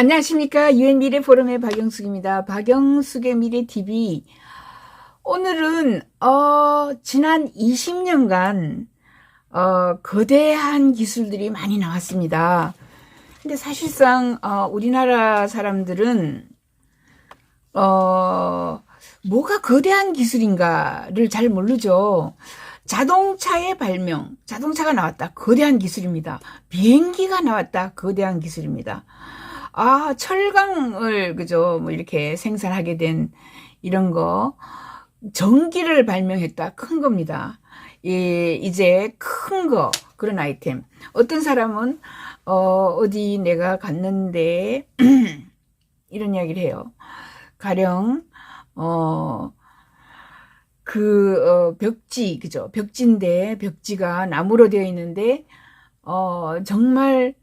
안녕하십니까. 유엔 미래 포럼의 박영숙입니다. 박영숙의 미래 TV. 오늘은, 어, 지난 20년간, 어, 거대한 기술들이 많이 나왔습니다. 근데 사실상, 어, 우리나라 사람들은, 어, 뭐가 거대한 기술인가를 잘 모르죠. 자동차의 발명, 자동차가 나왔다. 거대한 기술입니다. 비행기가 나왔다. 거대한 기술입니다. 아, 철강을, 그죠, 뭐 이렇게 생산하게 된 이런 거, 전기를 발명했다. 큰 겁니다. 예, 이제 큰 거, 그런 아이템. 어떤 사람은, 어, 어디 내가 갔는데, 이런 이야기를 해요. 가령, 어, 그, 어, 벽지, 그죠? 벽지인데, 벽지가 나무로 되어 있는데, 어, 정말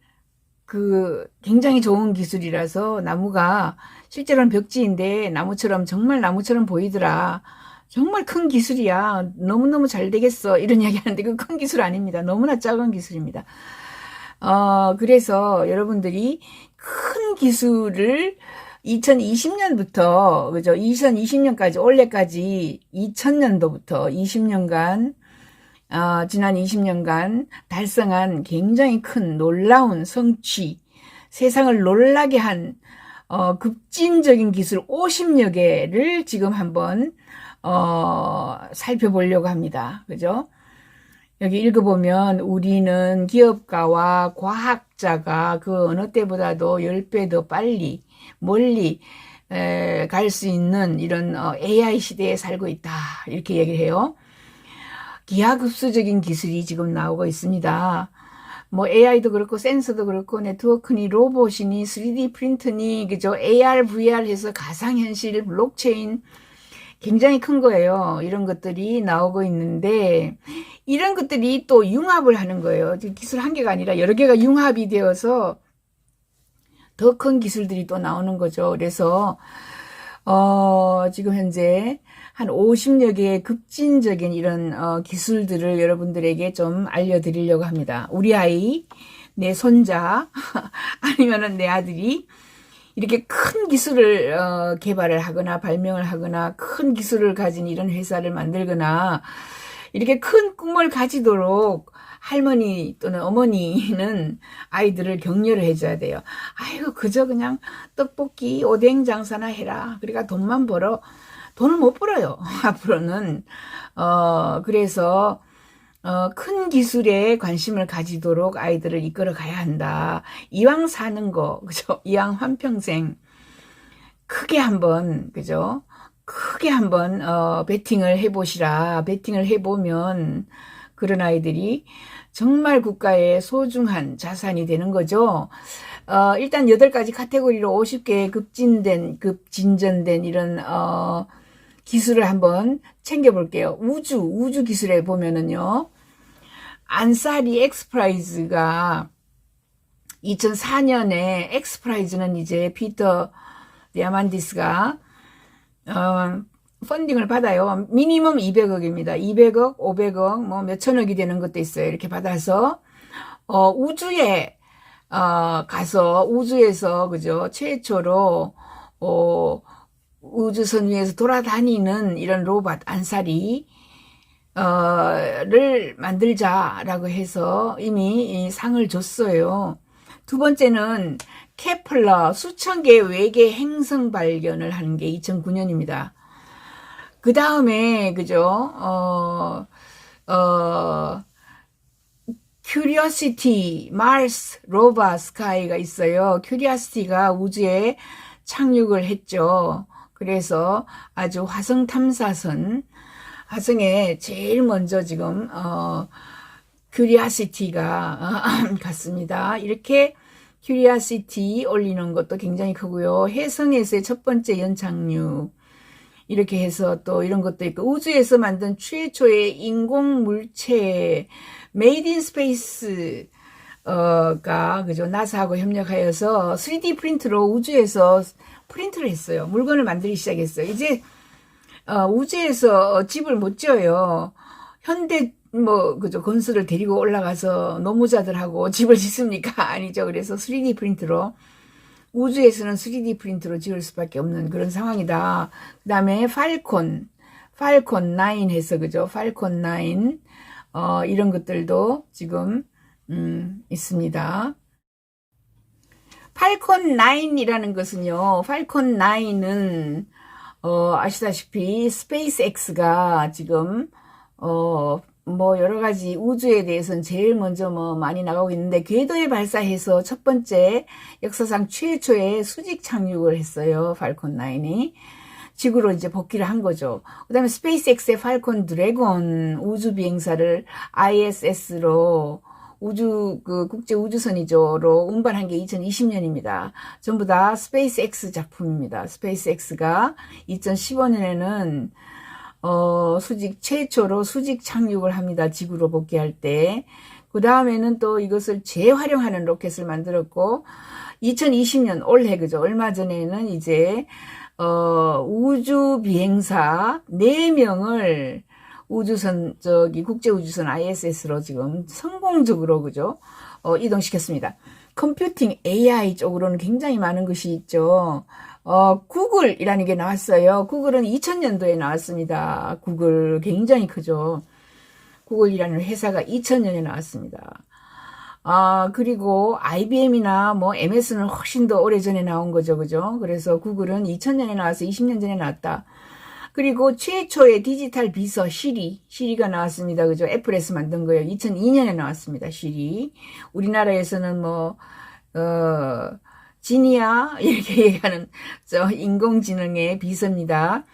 그 굉장히 좋은 기술이라서 나무가 실제로는 벽지인데 나무처럼 정말 나무처럼 보이더라. 정말 큰 기술이야. 너무너무 잘 되겠어. 이런 이야기 하는데 그 큰 기술 아닙니다. 너무나 작은 기술입니다. 어, 그래서 여러분들이 큰 기술을 2020년부터, 그죠? 2020년까지, 올해까지 2000년도부터 20년간 어, 지난 20년간 달성한 굉장히 큰 놀라운 성취, 세상을 놀라게 한 어, 급진적인 기술 50여 개를 지금 한번 어, 살펴보려고 합니다. 그죠? 여기 읽어보면 우리는 기업가와 과학자가 그 어느 때보다도 10배 더 빨리 멀리 갈 수 있는 이런 어, AI 시대에 살고 있다. 이렇게 얘기를 해요. 기하급수적인 기술이 지금 나오고 있습니다. 뭐 AI도 그렇고 센서도 그렇고 네트워크니 로봇이니 3D 프린트니 그죠 AR, VR 해서 가상현실, 블록체인 굉장히 큰 거예요. 이런 것들이 나오고 있는데 이런 것들이 또 융합을 하는 거예요. 기술 한 개가 아니라 여러 개가 융합이 되어서 더 큰 기술들이 또 나오는 거죠. 그래서 어 지금 현재 한 50여 개의 급진적인 이런 어, 기술들을 여러분들에게 좀 알려드리려고 합니다. 우리 아이, 내 손자, 아니면은 내 아들이 이렇게 큰 기술을 어, 개발을 하거나 발명을 하거나 큰 기술을 가진 이런 회사를 만들거나 이렇게 큰 꿈을 가지도록 할머니 또는 어머니는 아이들을 격려를 해줘야 돼요. 아이고 그저 그냥 떡볶이 오뎅 장사나 해라. 그러니까 돈만 벌어. 돈을 못 벌어요. 앞으로는. 어, 그래서, 어, 큰 기술에 관심을 가지도록 아이들을 이끌어 가야 한다. 이왕 사는 거, 그죠? 이왕 한평생 크게 한번, 그죠? 크게 한번, 어, 베팅을 해보시라. 베팅을 해보면 그런 아이들이 정말 국가의 소중한 자산이 되는 거죠. 어, 일단 8가지 카테고리로 50개 급진된, 급진전된 이런, 어, 기술을 한번 챙겨볼게요. 우주, 우주 기술에 보면은요. 안사리 엑스프라이즈가 2004년에 엑스프라이즈는 이제 피터 디아만디스가 어, 펀딩을 받아요. 미니멈 200억입니다. 200억, 500억, 뭐 몇천억이 되는 것도 있어요. 이렇게 받아서 어, 우주에 어, 가서 우주에서 그죠 최초로 어, 우주선 위에서 돌아다니는 이런 로봇 안살이 어를 만들자라고 해서 이미 상을 줬어요. 두 번째는 케플러 수천 개의 외계 행성 발견을 하는 게 2009년입니다. 그 다음에 그죠? 어, 어, 큐리어시티, 마스, 로바, 스카이가 있어요. 큐리어시티가 우주에 착륙을 했죠. 그래서 아주 화성 탐사선 화성에 제일 먼저 지금 어 큐리아시티가 어, 갔습니다. 이렇게 큐리아시티 올리는 것도 굉장히 크고요. 해성에서의 첫 번째 연착륙 이렇게 해서 또 이런 것도 있고 우주에서 만든 최초의 인공 물체 메이드 인 스페이스 어가 그죠 나사하고 협력하여서 3D 프린트로 우주에서 프린트를 했어요. 물건을 만들기 시작했어요. 이제 어, 우주에서 집을 못 지어요. 현대 뭐 그죠 건설을 데리고 올라가서 노무자들하고 집을 짓습니까? 아니죠. 그래서 3D 프린트로 우주에서는 3D 프린트로 지을 수밖에 없는 그런 상황이다. 그 다음에 팔콘, 팔콘 9 해서 그죠? 팔콘 9, 어, 이런 것들도 지금, 음, 있습니다. 팔콘 9이라는 것은요, 팔콘 9은, 어, 아시다시피 스페이스 X가 지금, 어, 뭐 여러 가지 우주에 대해서는 제일 먼저 뭐 많이 나가고 있는데 궤도에 발사해서 첫 번째 역사상 최초의 수직 착륙을 했어요. 팔콘 9이. 지구로 이제 복귀를 한 거죠. 그 다음에 스페이스X의 팔콘 드래곤 우주 비행사를 ISS로 우주 그 국제 우주선이죠로 운반한 게 2020년입니다. 전부 다 스페이스X 작품입니다. 스페이스X가 2015년에는 어, 수직 최초로 수직 착륙을 합니다. 지구로 복귀할 때. 그 다음에는 또 이것을 재활용하는 로켓을 만들었고 2020년 올해 그죠. 얼마 전에는 이제 어, 우주 비행사 4명을 우주선 저기 국제 우주선 ISS로 지금 성공적으로 그죠? 어, 이동시켰습니다. 컴퓨팅 AI 쪽으로는 굉장히 많은 것이 있죠. 어, 구글이라는 게 나왔어요. 구글은 2000년도에 나왔습니다. 구글 굉장히 크죠. 구글이라는 회사가 2000년에 나왔습니다. 아, 그리고 IBM이나 뭐 MS는 훨씬 더 오래전에 나온 거죠. 그죠? 그래서 구글은 2000년에 나와서 20년 전에 나왔다. 그리고 최초의 디지털 비서 시리, 시리가 나왔습니다. 그죠? 애플에서 만든 거예요. 2002년에 나왔습니다. 시리. 우리나라에서는 뭐, 어, 지니아, 이렇게 얘기하는, 저, 인공지능의 비서입니다.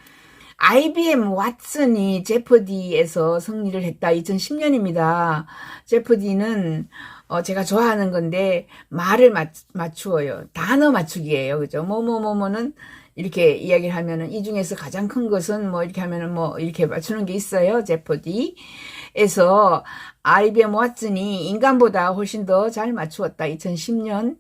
IBM 왓슨이 제퍼디에서 승리를 했다. 2010년입니다. 제퍼디는 어, 제가 좋아하는 건데 말을 맞, 맞추어요. 단어 맞추기예요. 그죠? 뭐뭐뭐뭐는 이렇게 이야기를 하면은 이 중에서 가장 큰 것은 뭐 이렇게 하면은 뭐 이렇게 맞추는 게 있어요. 제퍼디에서 IBM 왓슨이 인간보다 훨씬 더 잘 맞추었다. 2010년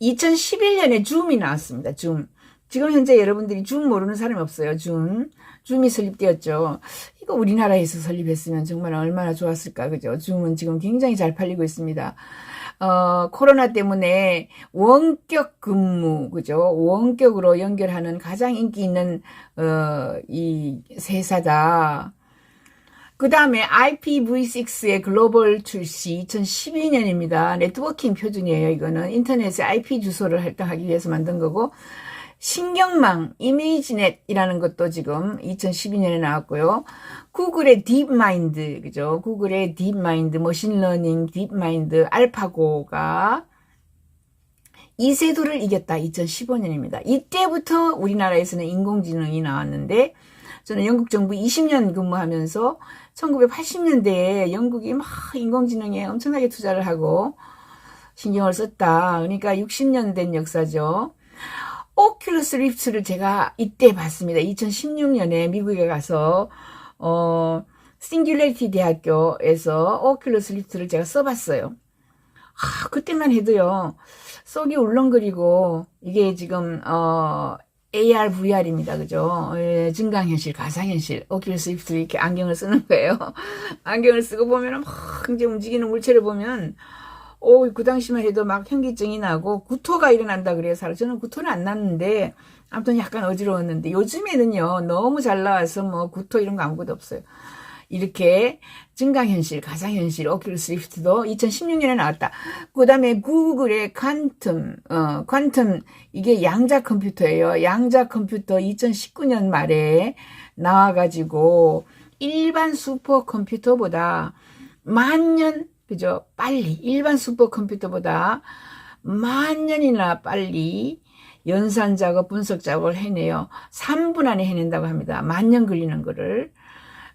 2011년에 줌이 나왔습니다. 줌. 지금 현재 여러분들이 줌 모르는 사람이 없어요. 줌. 줌이 설립되었죠. 이거 우리나라에서 설립했으면 정말 얼마나 좋았을까. 그죠? 줌은 지금 굉장히 잘 팔리고 있습니다. 어, 코로나 때문에 원격 근무, 그죠? 원격으로 연결하는 가장 인기 있는, 어, 이 세사다. 그 다음에 IPv6의 글로벌 출시 2012년입니다. 네트워킹 표준이에요. 이거는 인터넷에 IP 주소를 할당하기 위해서 만든 거고, 신경망 이미지넷이라는 것도 지금 2012년에 나왔고요. 구글의 딥마인드 그죠? 구글의 딥마인드 머신러닝 딥마인드 알파고가 이세도를 이겼다 2015년입니다. 이때부터 우리나라에서는 인공지능이 나왔는데 저는 영국 정부 20년 근무하면서 1980년대에 영국이 막 인공지능에 엄청나게 투자를 하고 신경을 썼다. 그러니까 60년 된 역사죠. 오큘러스 리프트를 제가 이때 봤습니다. 2016년에 미국에 가서 어 싱귤레이티 대학교에서 오큘러스 리프트를 제가 써봤어요. 아, 그때만 해도요. 속이 울렁거리고 이게 지금 어 AR, VR입니다. 그죠? 예, 증강현실, 가상현실, 오큘러스 리프트 이렇게 안경을 쓰는 거예요. 안경을 쓰고 보면 막 이제 움직이는 물체를 보면 오, 그 당시만 해도 막 현기증이 나고 구토가 일어난다 그래서 저는 구토는 안 났는데 아무튼 약간 어지러웠는데 요즘에는요 너무 잘 나와서 뭐 구토 이런 거 아무것도 없어요. 이렇게 증강현실, 가상현실, 오큘러스 리프트도 2016년에 나왔다. 그 다음에 구글의 퀀텀, 어, 퀀텀, 이게 양자 컴퓨터예요. 양자 컴퓨터 2019년 말에 나와가지고 일반 슈퍼 컴퓨터보다 만년 그죠? 빨리 일반 슈퍼컴퓨터보다 만 년이나 빨리 연산 작업, 분석 작업을 해내요. 3분 안에 해낸다고 합니다. 만 년 걸리는 거를.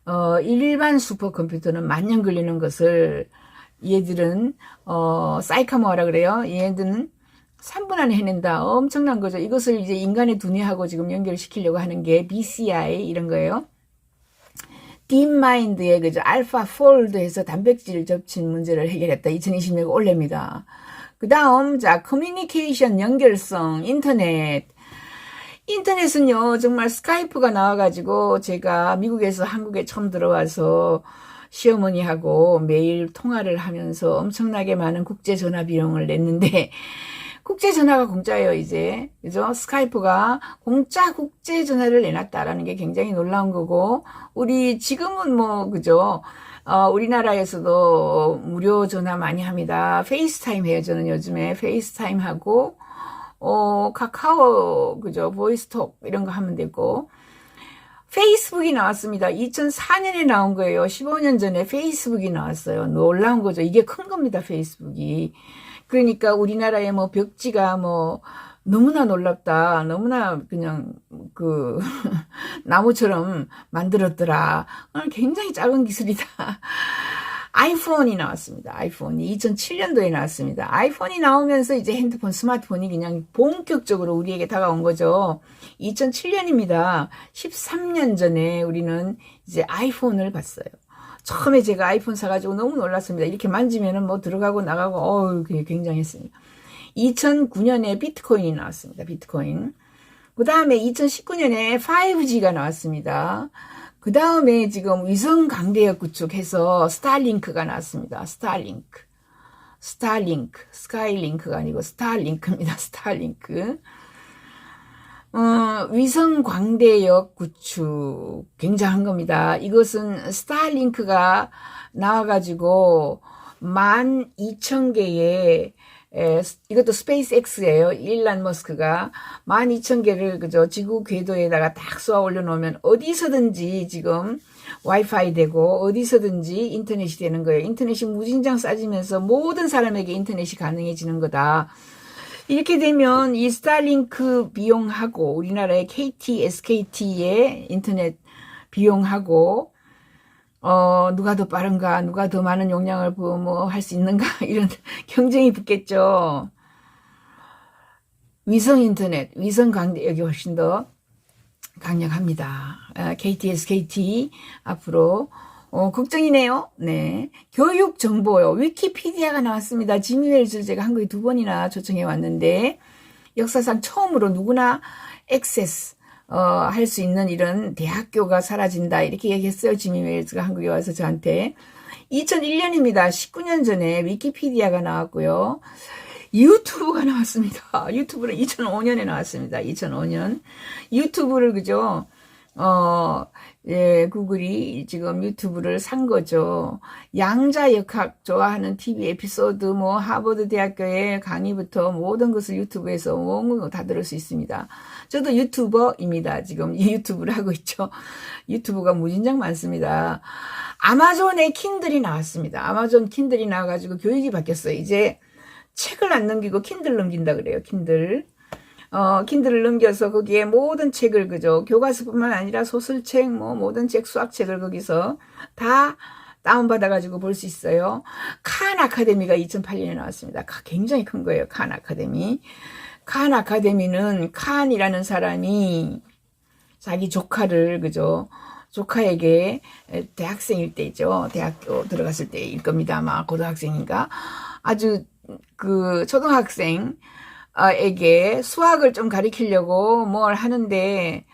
어, 일반 슈퍼컴퓨터는 만 년 걸리는 것을 얘들은 어, 사이카모어라 그래요. 얘들은 3분 안에 해낸다. 엄청난 거죠. 이것을 이제 인간의 두뇌하고 지금 연결시키려고 하는 게 BCI 이런 거예요. 딥마인드의 그죠 알파 폴드에서 단백질 접친 문제를 해결했다. 2020년 올해입니다. 그 다음 자 커뮤니케이션 연결성 인터넷 인터넷은요 정말 스카이프가 나와가지고 제가 미국에서 한국에 처음 들어와서 시어머니하고 매일 통화를 하면서 엄청나게 많은 국제 전화 비용을 냈는데 국제 전화가 공짜예요, 이제. 그죠? 스카이프가 공짜 국제 전화를 내놨다라는 게 굉장히 놀라운 거고, 우리 지금은 뭐, 그죠? 어, 우리나라에서도 무료 전화 많이 합니다. 페이스타임 해요, 저는 요즘에. 페이스타임 하고, 어, 카카오, 그죠? 보이스톡, 이런 거 하면 되고, 페이스북이 나왔습니다. 2004년에 나온 거예요. 15년 전에 페이스북이 나왔어요. 놀라운 거죠. 이게 큰 겁니다, 페이스북이. 그러니까 우리나라의 뭐 벽지가 뭐 너무나 놀랍다. 너무나 그냥 그 나무처럼 만들었더라. 어, 굉장히 작은 기술이다. 아이폰이 나왔습니다. 아이폰이 2007년도에 나왔습니다. 아이폰이 나오면서 이제 핸드폰, 스마트폰이 그냥 본격적으로 우리에게 다가온 거죠. 2007년입니다. 13년 전에 우리는 이제 아이폰을 봤어요. 처음에 제가 아이폰 사가지고 너무 놀랐습니다. 이렇게 만지면은 뭐 들어가고 나가고, 어우, 굉장했습니다. 2009년에 비트코인이 나왔습니다. 비트코인. 그 다음에 2019년에 5G가 나왔습니다. 그 다음에 지금 위성 강대역 구축해서 스타링크가 나왔습니다. 스타링크. 스타링크. 스카이링크가 아니고 스타링크입니다. 스타링크. 어, 위성 광대역 구축 굉장한 겁니다. 이것은 스타링크가 나와가지고 12,000개의 에, 이것도 스페이스 X예요. 일란 머스크가 12,000개를 그저 지구 궤도에다가 딱 쏘아 올려놓으면 어디서든지 지금 와이파이 되고 어디서든지 인터넷이 되는 거예요. 인터넷이 무진장 싸지면서 모든 사람에게 인터넷이 가능해지는 거다. 이렇게 되면 이 스타링크 비용하고 우리나라의 KT, SKT의 인터넷 비용하고 어, 누가 더 빠른가, 누가 더 많은 용량을 뭐할 수 있는가, 이런 경쟁이 붙겠죠. 위성 인터넷, 위성 강대역이 훨씬 더 강력합니다. KTS, KT, 앞으로, 어, 걱정이네요. 네. 교육 정보요. 위키피디아가 나왔습니다. 지미 웰즈를 제가 한국에 두 번이나 초청해 왔는데, 역사상 처음으로 누구나 액세스, 어, 할 수 있는 이런 대학교가 사라진다. 이렇게 얘기했어요. 지미 웰즈가 한국에 와서 저한테. 2001년입니다. 19년 전에 위키피디아가 나왔고요. 유튜브가 나왔습니다. 유튜브는 2005년에 나왔습니다. 2005년. 유튜브를 그죠? 어, 예, 구글이 지금 유튜브를 산 거죠. 양자 역학 좋아하는 TV 에피소드, 뭐, 하버드 대학교의 강의부터 모든 것을 유튜브에서 다 들을 수 있습니다. 저도 유튜버입니다. 지금 이 유튜브를 하고 있죠. 유튜브가 무진장 많습니다. 아마존의 킨들이 나왔습니다. 아마존 킨들이 나와가지고 교육이 바뀌었어요. 이제 책을 안 넘기고 킨들 넘긴다 그래요. 킨들. 어, 킨들을 넘겨서 거기에 모든 책을 그죠. 교과서뿐만 아니라 소설책, 뭐 모든 책, 수학책을 거기서 다 다운받아가지고 볼 수 있어요. 칸 아카데미가 2008년에 나왔습니다. 굉장히 큰 거예요. 칸 아카데미. 칸 아카데미는 칸이라는 사람이 자기 조카를 그죠. 조카에게 대학생일 때죠. 대학교 들어갔을 때일 겁니다. 아마 고등학생인가. 아주 그 초등학생 에게 수학을 좀 가리키려고 뭘 하는데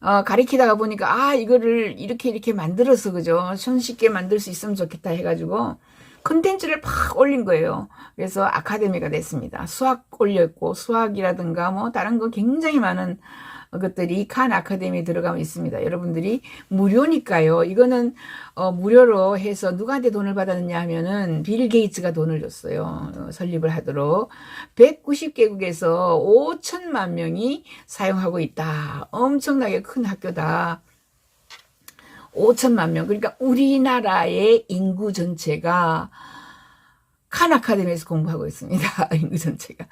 어, 가리키다가 보니까 아 이거를 이렇게 이렇게 만들어서 그죠 손쉽게 만들 수 있으면 좋겠다 해가지고 컨텐츠를 팍 올린 거예요. 그래서 아카데미가 됐습니다. 수학 올렸고 수학이라든가 뭐 다른 거 굉장히 많은 것들이 칸 아카데미에 들어가면 있습니다. 여러분들이 무료니까요. 이거는 어, 무료로 해서 누구한테 돈을 받았느냐 하면은 빌 게이츠가 돈을 줬어요. 어, 설립을 하도록 190개국에서 5천만 명이 사용하고 있다. 엄청나게 큰 학교다. 5천만 명. 그러니까 우리나라의 인구 전체가 칸 아카데미에서 공부하고 있습니다. 인구 전체가.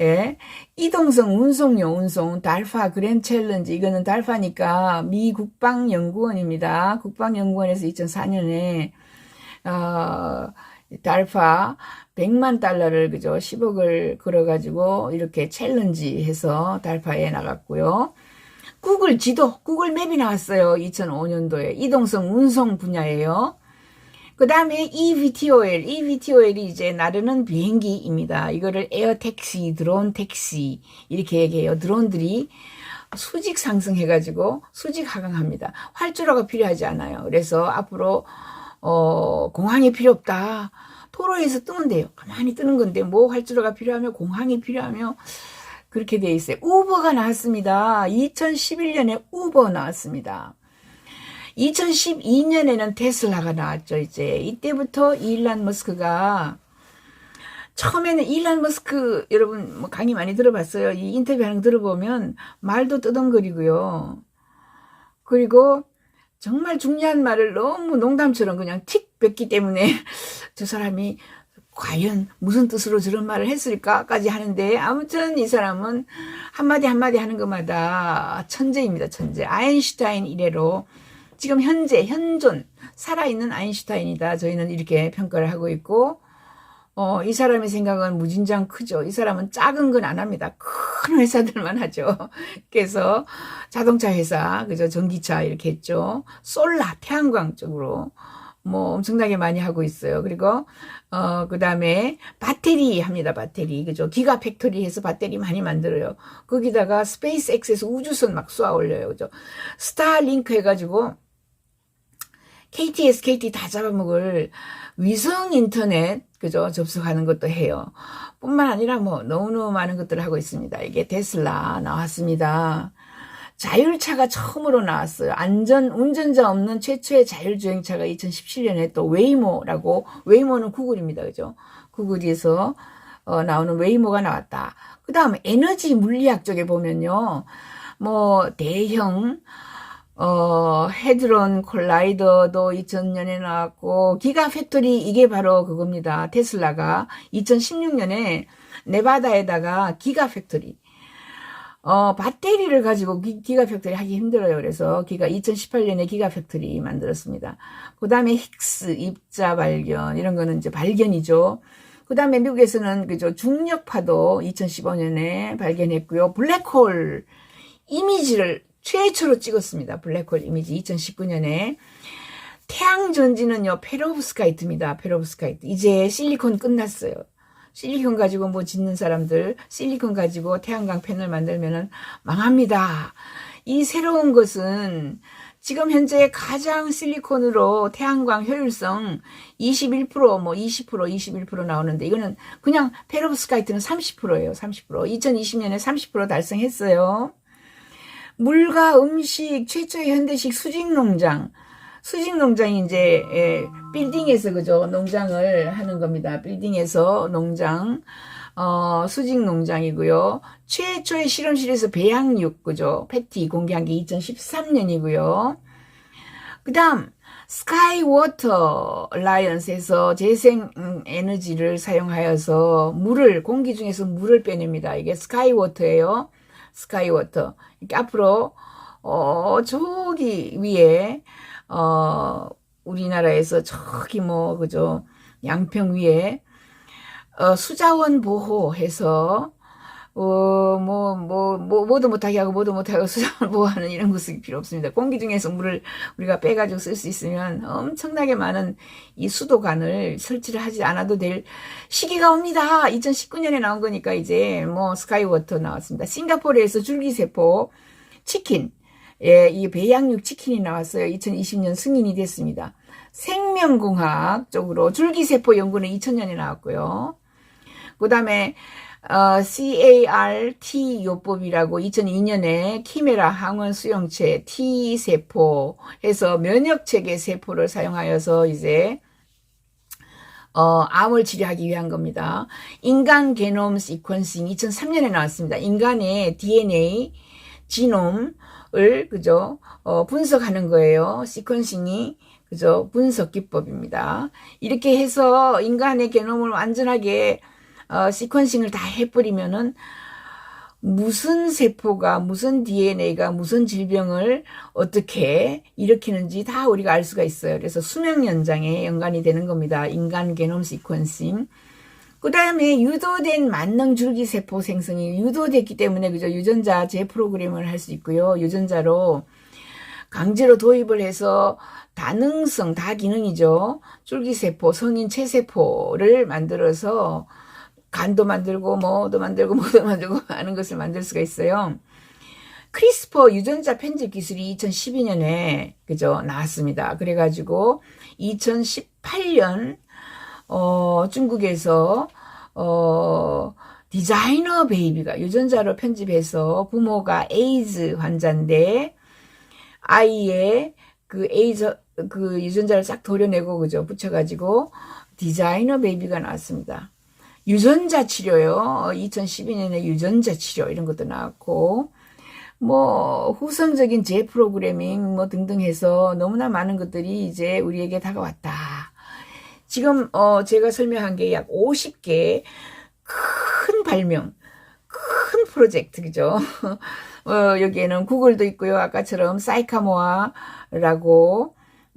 예. 이동성 운송용 운송 달파 그랜 챌린지 이거는 달파니까 미 국방연구원입니다. 국방연구원에서 2004년에 어 달파 100만 달러를 그죠 10억을 걸어가지고 이렇게 챌린지 해서 달파에 나갔고요. 구글 지도, 구글 맵이 나왔어요. 2005년도에 이동성 운송 분야예요. 그 다음에 EVTOL, EVTOL이 이제 나르는 비행기입니다. 이거를 에어 택시, 드론 택시 이렇게 얘기해요. 드론들이 수직 상승해가지고 수직 하강합니다. 활주로가 필요하지 않아요. 그래서 앞으로 어, 공항이 필요 없다. 토로에서 뜨는데요. 가만히 뜨는 건데 뭐 활주로가 필요하며 공항이 필요하며 그렇게 돼 있어요. 우버가 나왔습니다. 2011년에 우버 나왔습니다. 2012년에는 테슬라가 나왔죠, 이제. 이때부터 일란 머스크가 처음에는 일란 머스크 여러분 뭐 강의 많이 들어봤어요. 이 인터뷰 하는 거 들어보면 말도 뜨덩거리고요. 그리고 정말 중요한 말을 너무 농담처럼 그냥 틱 뱉기 때문에 저 사람이 과연 무슨 뜻으로 저런 말을 했을까까지 하는데 아무튼 이 사람은 한마디 한마디 하는 것마다 천재입니다. 천재. 아인슈타인 이래로 지금 현재 현존 살아있는 아인슈타인이다. 저희는 이렇게 평가를 하고 있고 어, 이 사람의 생각은 무진장 크죠. 이 사람은 작은 건 안 합니다. 큰 회사들만 하죠. 그래서 자동차 회사, 그죠? 전기차 이렇게 했죠. 솔라, 태양광 쪽으로 뭐 엄청나게 많이 하고 있어요. 그리고 어, 그 다음에 배터리 합니다. 배터리. 그죠? 기가 팩토리 해서 배터리 많이 만들어요. 거기다가 스페이스 X에서 우주선 막 쏘아 올려요. 그죠? 스타링크 해가지고 KT, SKT 다 잡아먹을 위성 인터넷 그죠 접속하는 것도 해요. 뿐만 아니라 뭐 너무너무 많은 것들을 하고 있습니다. 이게 테슬라 나왔습니다. 자율차가 처음으로 나왔어요. 안전 운전자 없는 최초의 자율주행차가 2017년에 또 웨이모라고 웨이모는 구글입니다. 그죠? 구글에서 어, 나오는 웨이모가 나왔다. 그 다음 에너지 물리학 쪽에 보면요. 뭐 대형 어, 헤드론 콜라이더도 2000년에 나왔고, 기가 팩토리, 이게 바로 그겁니다. 테슬라가 2016년에 네바다에다가 기가 팩토리, 어, 배터리를 가지고 기, 가 팩토리 하기 힘들어요. 그래서 기가 2018년에 기가 팩토리 만들었습니다. 그 다음에 힉스 입자 발견, 이런 거는 이제 발견이죠. 그 다음에 미국에서는 그죠. 중력파도 2015년에 발견했고요. 블랙홀 이미지를 최초로 찍었습니다. 블랙홀 이미지 2019년에 태양 전지는요 페로브스카이트입니다. 페로브스카이트 이제 실리콘 끝났어요. 실리콘 가지고 뭐 짓는 사람들 실리콘 가지고 태양광 패널 만들면은 망합니다. 이 새로운 것은 지금 현재 가장 실리콘으로 태양광 효율성 21%뭐 20% 21% 나오는데 이거는 그냥 페로브스카이트는 30%예요. 30% 2020년에 30% 달성했어요. 물과 음식 최초의 현대식 수직 농장. 수직 농장이 이제 예, 빌딩에서 그죠 농장을 하는 겁니다. 빌딩에서 농장 어, 수직 농장이고요. 최초의 실험실에서 배양육 그죠 패티 공개한 게 2013년이고요. 그다음 스카이워터 라이언스에서 재생 음, 에너지를 사용하여서 물을 공기 중에서 물을 빼냅니다. 이게 스카이워터예요. 스카이워터. 이렇게 앞으로 어 저기 위에 어 우리나라에서 저기 뭐 그죠 양평 위에 어 수자원 보호해서 어, 뭐, 뭐, 뭐, 뭐도 못하게 하고, 뭐도 못하고, 수자원 보호하는 이런 것이 필요 없습니다. 공기 중에서 물을 우리가 빼가지고 쓸 수 있으면 엄청나게 많은 이 수도관을 설치를 하지 않아도 될 시기가 옵니다. 2019년에 나온 거니까 이제 뭐 스카이워터 나왔습니다. 싱가포르에서 줄기세포 치킨, 예, 이 배양육 치킨이 나왔어요. 2020년 승인이 됐습니다. 생명공학 쪽으로 줄기세포 연구는 2000년에 나왔고요. 그 다음에 어, CART 요법이라고 2002년에 키메라 항원 수용체 T세포 해서 면역 체계 세포를 사용하여서 이제 어, 암을 치료하기 위한 겁니다. 인간 게놈 시퀀싱 2003년에 나왔습니다. 인간의 DNA 지놈을 그죠 어, 분석하는 거예요. 시퀀싱이 그죠 분석 기법입니다. 이렇게 해서 인간의 게놈을 완전하게 어, 시퀀싱을 다 해버리면은 무슨 세포가 무슨 DNA가 무슨 질병을 어떻게 일으키는지 다 우리가 알 수가 있어요. 그래서 수명 연장에 연관이 되는 겁니다. 인간 게놈 시퀀싱. 그 다음에 유도된 만능 줄기 세포 생성이 유도됐기 때문에 그죠 유전자 재프로그램을 할 수 있고요. 유전자로 강제로 도입을 해서 다능성, 다기능이죠. 줄기세포, 성인 체세포를 만들어서 간도 만들고 뭐도 만들고 뭐도 만들고 하는 것을 만들 수가 있어요. 크리스퍼 유전자 편집 기술이 2012년에 그죠 나왔습니다. 그래가지고 2018년 어, 중국에서, 어, 디자이너 베이비가 유전자로 편집해서 부모가 에이즈 환자인데, 아이의 그 에이즈, 그 유전자를 싹 도려내고, 그죠? 붙여가지고, 디자이너 베이비가 나왔습니다. 유전자 치료요. 2012년에 유전자 치료 이런 것도 나왔고, 뭐 후성적인 재 프로그래밍 뭐 등등 해서 너무나 많은 것들이 이제 우리에게 다가왔다. 지금 어 제가 설명한 게 약 50개 큰 발명, 큰 프로젝트 그죠? 어 여기에는 구글도 있고요. 아까처럼 사이카모아라고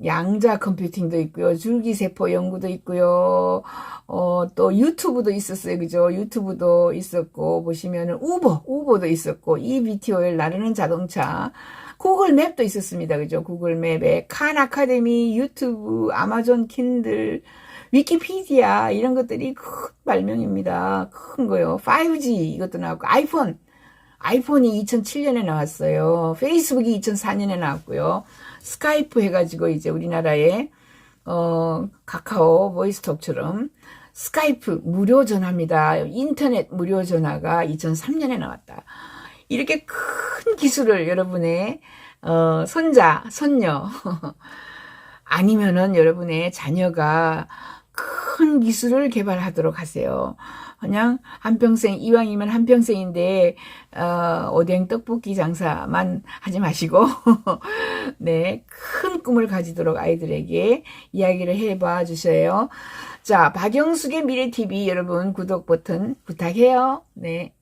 양자 컴퓨팅도 있고요. 줄기세포 연구도 있고요. 어, 또 유튜브도 있었어요. 그죠? 유튜브도 있었고, 보시면은 우버, 우버도 있었고, EBTOL 나르는 자동차, 구글 맵도 있었습니다. 그죠? 구글 맵에 칸 아카데미, 유튜브, 아마존 킨들, 위키피디아, 이런 것들이 큰 발명입니다. 큰 거요. 5G 이것도 나왔고, 아이폰, 아이폰이 2007년에 나왔어요. 페이스북이 2004년에 나왔고요. 스카이프 해가지고 이제 우리나라에 어 카카오 보이스톡처럼 스카이프 무료 전화입니다. 인터넷 무료 전화가 2003년에 나왔다. 이렇게 큰 기술을 여러분의 어 손자, 손녀 아니면은 여러분의 자녀가 큰 기술을 개발하도록 하세요. 그냥 한평생 이왕이면 한평생인데 어, 오뎅 떡볶이 장사만 하지 마시고 네, 큰 꿈을 가지도록 아이들에게 이야기를 해봐 주세요. 자, 박영숙의 미래 TV 여러분 구독 버튼 부탁해요. 네.